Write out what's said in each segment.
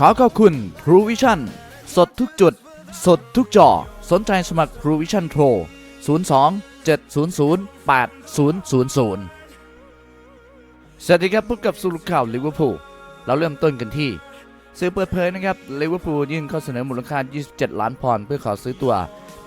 ขอขอบคุณ True Vision สดทุกจุด สดทุกจอ สนใจสมัคร True Vision โทร02 700 8000 สวัสดีครับพบกับสรุปข่าวลิเวอร์พูลเราเริ่มต้นกันที่สื่อเปิดเผยนะครับลิเวอร์พูลยื่นข้อเสนอมูลค่า 27 ล้านปอนด์เพื่อขอซื้อตัว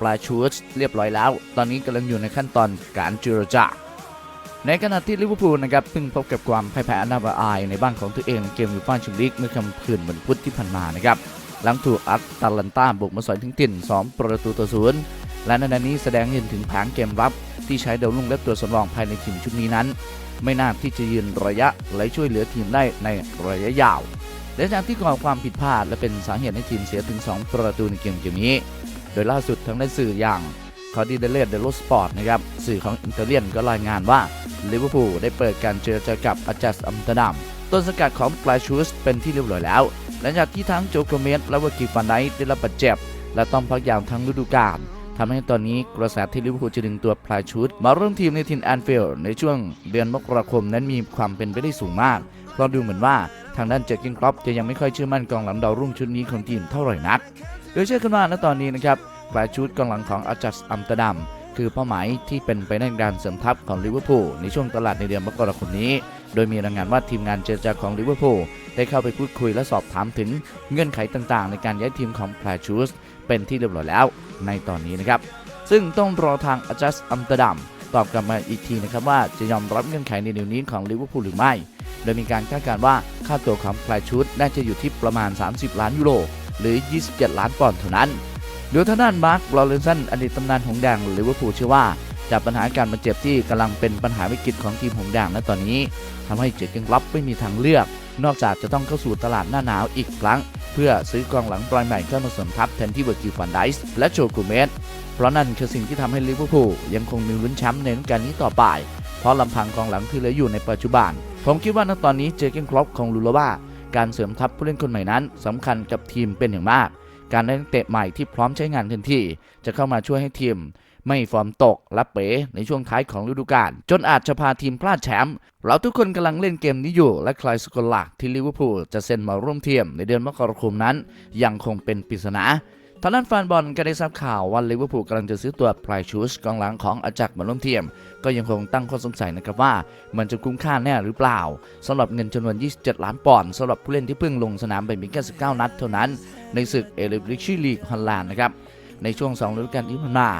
ปลาชูสเรียบร้อยแล้ว ตอนนี้กำลังอยู่ในขั้นตอนการเจรจา ในขณะที่ลิเวอร์พูลนะครับเพิ่งพบกับความพ่ายแพ้อันดับอายในบ้านของตัวเองเกมยูฟ่าแชมเปี้ยนลีกเมื่อค่ำคืนวันพุธที่ผ่านมานะครับหลังถูกอัตตาลันตาบุกมาสอยถึงติ่น2ประตูต่อศูนย์และในนี้แสดงเห็นถึงผางเกมรับที่ใช้เดาวรุ่งและตัวสำรองภายในทีมชุดนี้นั้น ไม่น่าที่จะยืนระยะและช่วยเหลือทีมได้ในระยะยาวและจากที่ก่อความผิดพลาดและเป็นสาเหตุให้ทีมเสียถึง 2 ประตูในเกมเกมนี้ โดยล่าสุดทางด้านสื่ออย่าง คอร์ดิเดเลตเดโลสปอร์ตนะครับสื่อของอิตาเลียนก็รายงานว่าลิเวอร์พูลได้เปิดการเจรจากับอาจัสอัมตดัมต้นสกัดของปลายชูสเป็นที่เรียบร้อยแล้ว หลังจากที่ทั้งโจโกเมสและวากิฟันไดได้รับบาดเจ็บ และต้องพักยาวทั้งฤดูกาลทำให้ตอนนี้กระแสที่ลิเวอร์พูลจะดึงตัวปลายชูสมาร่วมทีมในทีมแอนฟิลด์ในช่วงเดือนมกราคมนั้นมีความเป็นไปได้สูงมาก เพราะดูเหมือนว่าทางด้านเจอร์กินครอปจะยังไม่ค่อยเชื่อมั่นกองหลังดาวรุ่งชุดนี้ของทีมเท่าไหร่นัก โดยเชื่อกันว่าณตอนนี้นะครับ ปลาชูสกองหลังของอาจัสอัมสเตอร์ดัม คือเป้าหมายที่เป็นไปในการเสริมทัพของลิเวอร์พูลในช่วงตลาดในเดือนมกราคมนี้ โดยมีรายงานว่าทีมงานเจรจาของลิเวอร์พูลได้เข้าไปพูดคุยและสอบถามถึงเงื่อนไขต่างๆ ในการย้ายทีมของแพลชูสเป็นที่เรียบร้อยแล้วในตอนนี้นะครับ ซึ่งต้องรอทางอาจัสอัมสเตอร์ดัมตอบกลับมาอีกทีนะครับว่าจะยอมรับเงื่อนไขในเดี๋ยวนี้ของลิเวอร์พูลหรือไม่ โดยมีการคาดการณ์ว่าค่าตัวของแพลชูสน่าจะอยู่ที่ประมาณ 30 ล้านยูโรหรือ 27 ล้านปอนด์เท่านั้น โดยท่างด้านมาร์คลอเรนสันอดีตตำนานหงแดงลิเวอร์พูลเชื่อว่าจากปัญหาการบาดเจ็บที่กำลังเป็นปัญหาวิกฤตของทีมหงส์แดงณตอนนี้ทำให้เจอเกนกลับไม่มีทางเลือก นอกจากจะต้องเข้าสู่ตลาดหน้าหนาวอีกครั้ง เพื่อซื้อกองหลังรายใหม่เข้ามาเสริมทัพแทนที่เวอร์กิฟันไดส์และโจกูเมสเพราะนั่นคือสิ่งที่ทำให้ลิเวอร์พูลยังคงมีลุ้นแชมป์ในฤดูกาลนี้ต่อไป เพราะลำพังกองหลังที่เหลืออยู่ในปัจจุบัน ผมคิดว่าณตอนนี้เจเกนครอปคงรู้แล้วว่าการเสริมทัพผู้เล่นคนใหม่นั้นสำคัญกับทีมเป็นอย่างมาก การได้นักเตะใหม่ที่พร้อมใช้งานทันทีจะเข้ามาช่วยให้ทีม ไม่ฟอร์มตกและเป๋ในช่วงท้ายของฤดูกาลจนอาจจะพาทีมพลาดแชมป์เราทุกคนกำลังเล่นเกมนี้อยู่ และใครสกลหลักที่ลิเวอร์พูลจะเซ็นมาร่วมทีมในเดือนมกราคมนั้น ยังคงเป็นปริศนา ทางด้านแฟนบอลก็ได้ทราบข่าวว่าลิเวอร์พูลกำลังจะซื้อตัวไพรชูสกองหลังของอาจักมาร่วมทีม ก็ยังคงตั้งข้อสงสัยนะครับว่า มันจะคุ้มค่าแน่หรือเปล่าสำหรับเงินจำนวน 27 ล้านปอนด์สำหรับผู้เล่นที่เพิ่งลงสนามไปเพียงแค่19 นัดเท่านั้น ในศึกเอลิบริชีลีกฮอลแลนด์นะครับในช่วง2ฤดูกาลที่ผ่านมา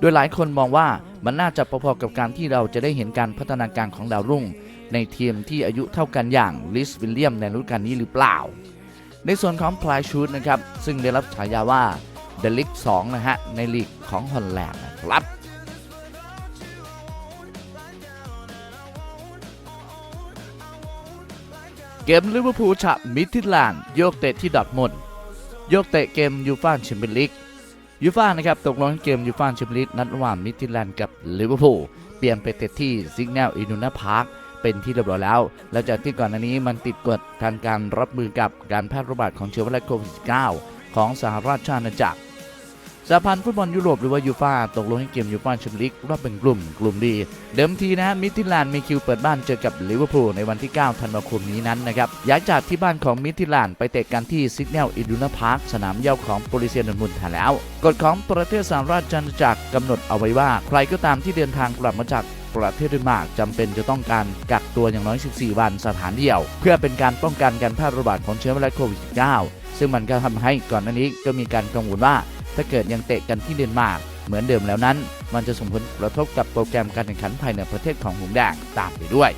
โดยหลายคนมองว่ามันน่าจะพอๆกับการที่เราจะได้เห็นการพัฒนาการของดาวรุ่ง ในทีมที่อายุเท่ากันอย่างลิสวิลเลียมในฤดูกาลนี้หรือเปล่า ในส่วนของพลายชูดนะครับซึ่งได้รับฉายาว่า เดลิก2นะฮะ ในลีกของฮอลแลนด์นะครับเกมลิเวอร์พูลฉะมิดทิดแลนด์โยกเตะที่ดอทมุนด์โยกเตะเกมยูฟ่าแชมเปี้ยนลีกยูฟ่านะครับตกลงเกมยูฟ่าแชมเปี้ยนลีกนัดระหว่างมิดทิดแลนด์กับลิเวอร์พูลเปลี่ยนไปเตะที่ซิกแนลอินูนาพาร์คเป็นที่เรียบร้อยแล้วและจากที่ก่อนหน้านี้มันติดกฎทางการรับมือกับการแพร่ระบาดของเชื้อไวรัสโควิด -19 ของสหราชอาณาจักรสหพันธ์ฟุตบอลยุโรปหรือว่ายูฟาตกลงให้เกมยูฟาแชมเปี้ยนลีกรอบเป็นกลุ่มกลุ่มดี เดิมทีนะมิทิแลนมีคิวเปิดบ้านเจอกับลิเวอร์พูลในวันที่ 9 ธันวาคมนี้นั้นนะครับย้ายจากที่บ้านของมิทิแลนไปเตะกันที่ซิกเนลอิดูนาพาร์คสนามเย้าของโปลิเซียนมุนด์แทนแล้วกฎของประเทศสหราชอาณาจักรกำหนดเอาไว้ว่า ใครก็ตามที่เดินทางกลับมาจากประเทศเดนมาร์กจำเป็นจะต้องการกักตัวอย่างน้อย 14 วันสถานเดียว เพื่อเป็นการป้องกันการแพร่ระบาดของเชื้อไวรัสโควิด -19 ซึ่งมันก็ทำให้ก่อนหน้านี้ก็มีการกังวลว่า ถ้าเกิดยังเตะกันที่เดนมาร์กเหมือนเดิมแล้วนั้น มันจะส่งผลกระทบกับโปรแกรมการแข่งขันภายในประเทศของหงแดงตามไปด้วย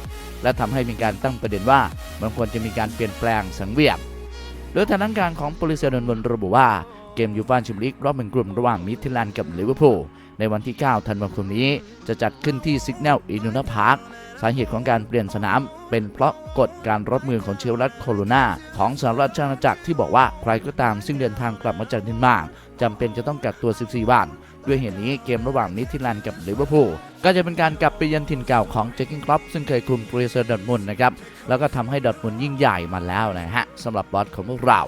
และทำให้มีการตั้งประเด็นว่ามันควรจะมีการเปลี่ยนแปลงสังเวียนโดยทางด้านการของโปลิเซียนนนระบุว่า เกมยูฟ่าแชมเปี้ยนลีกรอบเป็นกลุ่มระหว่างมิดทิแลนกับลิเวอร์พูลในวันที่ 9 ธันวาคมนี้ จะจัดขึ้นที่ซิกแนลอินูนาพาร์คสาเหตุของการเปลี่ยนสนาม เป็นเพราะกฎการรับมือของเชื้อรัสโคโรนาของสหรัฐอาณาจักรที่บอกว่าใครก็ตามซึ่งเดินทางกลับมาจากเดนมาร์กจำเป็นจะต้องกักตัว 14 วัน ด้วยเหตุนี้เกมระหว่างนิทิแลนกับลิเวอร์พูลก็จะเป็นการกลับไปยันถิ่นเก่าของเจคกินครอปซึ่งเคยคุมบริษัทดอร์ทมุนนะครับแล้วก็ทำให้ดอทมุนยิ่งใหญ่มาแล้วนะฮะสำหรับบอสของพวกเรา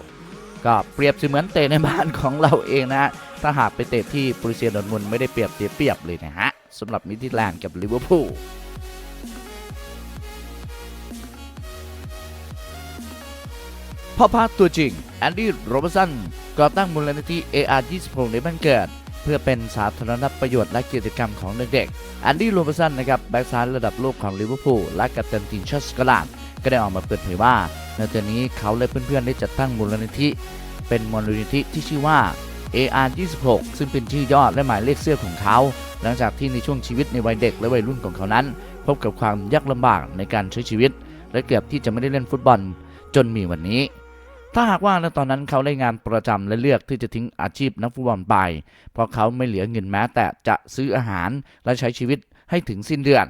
ก็เปรียบเสมือนเตะในบ้านของเราเองนะฮะถ้าหากไปเตะที่บริเซียดอร์ทมุนไม่ได้เปรียบเสียเปรียบเลยนะฮะสำหรับนิทิแลนด์กับลิเวอร์พูลพ่อพาตัวจริง แอนดี้โรเบร์สันก่อตั้งมูลนิธิ AR26 ในบ้านเกิด เพื่อเป็นสาธารณประโยชน์และกิจกรรมของเด็กๆแอนดี้โรเบร์สันนะครับแบ็กซ้ายระดับโลกของลิเวอร์พูลและกัปตันทีมชาติสกอตแลนด์ก็ได้ออกมาเปิดเผยว่า ในเดือนนี้เขาและเพื่อนๆได้จัดตั้งมูลนิธิ เป็นมูลนิธิที่ชื่อว่า AR26 ซึ่งเป็นชื่อยอดและหมายเลขเสื้อของเขา หลังจากที่ในช่วงชีวิตในวัยเด็กและวัยรุ่นของเขานั้น พบกับความยากลำบากในการใช้ชีวิต และเกือบที่จะไม่ได้เล่นฟุตบอลจนมีวันนี้ ถ้าหากว่าในตอนนั้นเขาได้งานประจำและเลือกที่จะทิ้งอาชีพนักฟุตบอลไป เพราะเขาไม่เหลือเงินแม้แต่จะซื้ออาหารและใช้ชีวิตให้ถึงสิ้นเดือน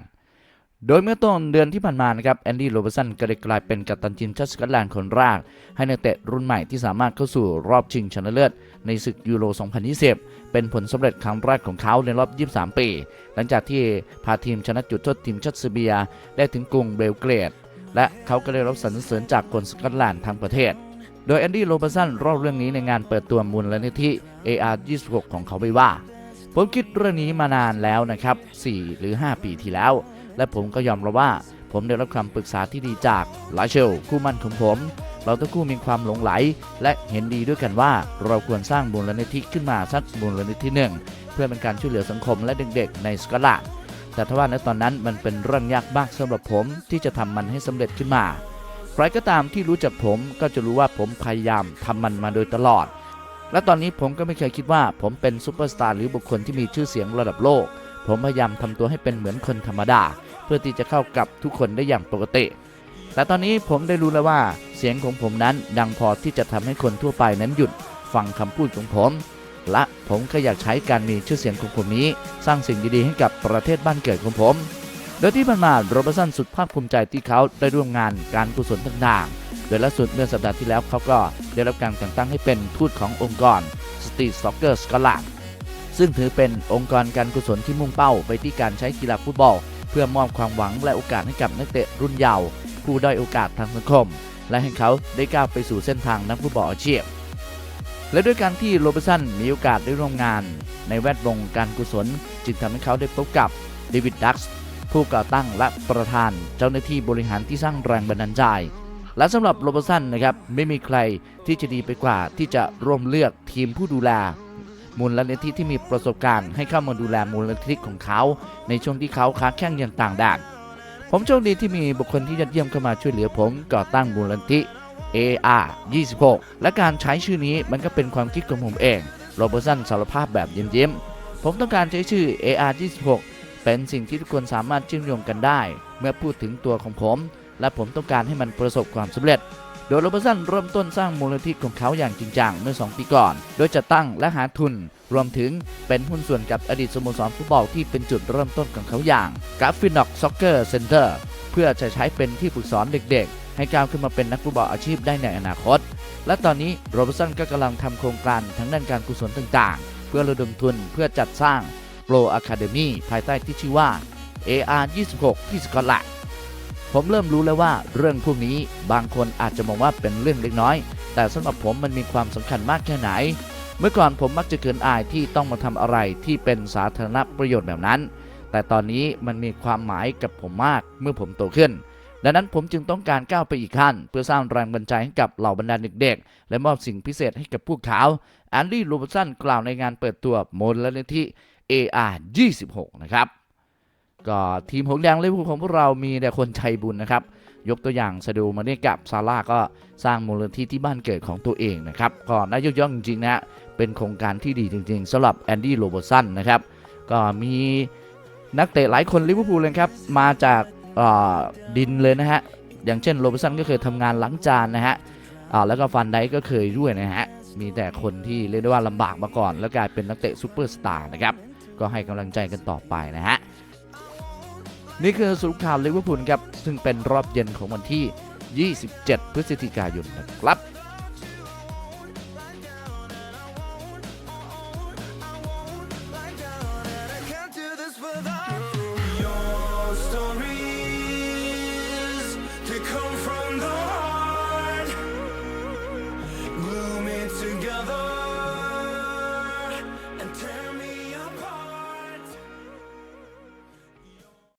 โดยเมื่อต้นเดือนที่ผ่านมานะครับแอนดี้โรเบร์สันก็ได้กลายเป็นกัปตันทีมชาติสกอตแลนด์คนแรกให้นักเตะรุ่นใหม่ที่สามารถเข้าสู่รอบชิงชนะเลิศในศึกยูโร 2020 เป็นผลสำเร็จครั้งแรกของเขาในรอบ 23 ปี หลังจากที่พาทีมชนะจุดโทษทีมชาติเซเบีย ได้ถึงกรุงเบลเกรด และเขาก็ได้รับสรรเสริญจากคนสกอตแลนด์ทั้งประเทศ โดยแอนดี้โรเบร์สันเล่าเรื่องนี้ในงานเปิดตัวมูลนิธิ AR26 ของเขาไว้ว่า ผมคิดเรื่องนี้มานานแล้วนะครับ 4 หรือ 5 ปีที่แล้ว และผมก็ยอมรับว่า ผมได้รับคำปรึกษาที่ดีจากลาเชลคู่มั่นของผม เราทั้งคู่มีความหลงไหล และเห็นดีด้วยกันว่า เราควรสร้างมูลนิธิขึ้นมาสักมูลนิธิหนึ่ง เพื่อเป็นการช่วยเหลือสังคมและเด็กๆ ในสกอตแลนด์แต่ทว่าในตอนนั้นมันเป็นเรื่องยากมากสำหรับผมที่จะทำมันให้สำเร็จขึ้นมา ใครก็ตามที่รู้จักผมก็จะรู้ว่าผมพยายามทำมันมาโดยตลอด และตอนนี้ผมก็ไม่เคยคิดว่า ผมเป็นซูเปอร์สตาร์หรือบุคคลที่มีชื่อเสียงระดับโลก ผมพยายามทำตัวให้เป็นเหมือนคนธรรมดา เพื่อที่จะเข้ากับทุกคนได้อย่างปกติ แต่ตอนนี้ผมได้รู้แล้วว่า เสียงของผมนั้นดังพอที่จะทำให้คนทั่วไปนั้นหยุดฟังคำพูดของผม และผมก็อยากใช้การมีชื่อเสียงของผมนี้ สร้างสิ่งดีๆให้กับประเทศบ้านเกิดของผม โดยที่ผ่านมาโรเบร์สันสุดภาคภูมิใจที่เขาได้ร่วมงานการกุศลต่างๆ โดยล่าสุดเมื่อสัปดาห์ที่แล้วเขาก็ได้รับการแต่งตั้งให้เป็นทูตขององค์กร Street Soccer Scotland ซึ่งถือเป็นองค์กรการกุศลที่มุ่งเป้าไปที่การใช้กีฬาฟุตบอล เพื่อมอบความหวังและโอกาสให้กับนักเตะรุ่นเยาว์ผู้ด้อยโอกาสทางสังคม และให้เขาได้ก้าวไปสู่เส้นทางนักฟุตบอลอาชีพ และด้วยการที่โรเบสันมีโอกาสได้ร่วมงาน ในแวดวงการกุศลจึงทำให้เขาได้พบกับเดวิดดักส์ผู้ก่อตั้งและประธานเจ้าหน้าที่บริหารที่สร้างแรงบันดาลใจ และสำหรับโรเบร์สันนะครับไม่มีใครที่จะดีไปกว่าที่จะร่วมเลือกทีมผู้ดูแลมูลนิธิที่มีประสบการณ์ให้เข้ามาดูแลมูลนิธิของเขา ในช่วงที่เขาค้าแข่งอย่างต่างด่านผมโชคดีที่มีบุคคลที่ยอดเยี่ยมเข้ามาช่วยเหลือผมก่อตั้งมูลนิธิ AR 26 และการใช้ชื่อนี้มันก็เป็นความคิดของผมเองโรเบอร์สันสารภาพแบบยิ้มๆ ผมต้องการใช้ชื่อ AR 26เป็นสิ่งที่ทุกคนสามารถเชื่อมโยงกันได้ เมื่อพูดถึงตัวของผม และผมต้องการให้มันประสบความสำเร็จ โดยโรเบอร์สันเริ่มต้นสร้างมูลนิธิของเขาอย่างจริงจังเมื่อ 2 ปีก่อน โดยจะตั้งและหาทุน รวมถึงเป็นหุ้นส่วนกับอดีตสโมสรฟุตบอลที่เป็นจุดเริ่มต้นของเขาอย่างกราฟินอกซ็อกเกอร์เซ็นเตอร์เพื่อจะใช้เป็นที่ฝึกสอนเด็กๆ ให้ก้าวขึ้นมาเป็นนักฟุตบอลอาชีพได้ในอนาคต และตอนนี้โรเบอร์สันก็กำลังทำโครงการทั้งด้านการกุศลต่างๆ เพื่อระดมทุนเพื่อจัดสร้าง Pro Academy ภายใต้ที่ชื่อว่า AR 26ที่สกอตแลนด์ ผมเริ่มรู้แล้วว่าเรื่องพวกนี้บางคนอาจจะมองว่าเป็นเรื่องเล็กน้อย แต่สำหรับผมมันมีความสำคัญมากแค่ไหน เมื่อก่อนผมมักจะเกินอายที่ต้องมาทำอะไรที่เป็นสาธารณประโยชน์แบบนั้น แต่ตอนนี้มันมีความหมายกับผมมากเมื่อผมโตขึ้น ดังนั้นผมจึงต้องการก้าวไปอีกขั้น เพื่อสร้างแรงบันดาลใจให้กับเหล่าบรรดาเด็กๆและมอบสิ่งพิเศษให้กับพวกเขาแอนดี้โรบสันกล่าวในงานเปิดตัวมูลนิธิ AR 26 นะครับ ก็ทีมหงแดงลิเวอร์พูลของพวกเรามีแต่คนใจบุญนะครับ ยกตัวอย่างซาดูมาเน่กับซาร่าก็สร้างมูลนิธิที่บ้านเกิดของตัวเองนะครับก็น่ายกย่องจริงๆนะฮะเป็นโครงการที่ดีจริง ๆสำหรับแอนดี้โรเบอร์สันนะครับก็มีนักเตะหลายคนลิเวอร์พูลเลยครับมาจากดินเลยนะฮะอย่างเช่นโรเบอร์สันก็เคยทำงานล้างจานนะฮะแล้วก็ฟันไดก็เคยด้วยนะฮะมีแต่คนที่เรียกได้ว่าลำบากมาก่อน แล้วกลายเป็นนักเตะซูเปอร์สตาร์นะครับก็ให้กำลังใจกันต่อไปนะฮะ นี่คือสรุปข่าวลิเวอร์พูลครับ ซึ่งเป็นรอบเย็นของวันที่ 27 พฤศจิกายนนะครับ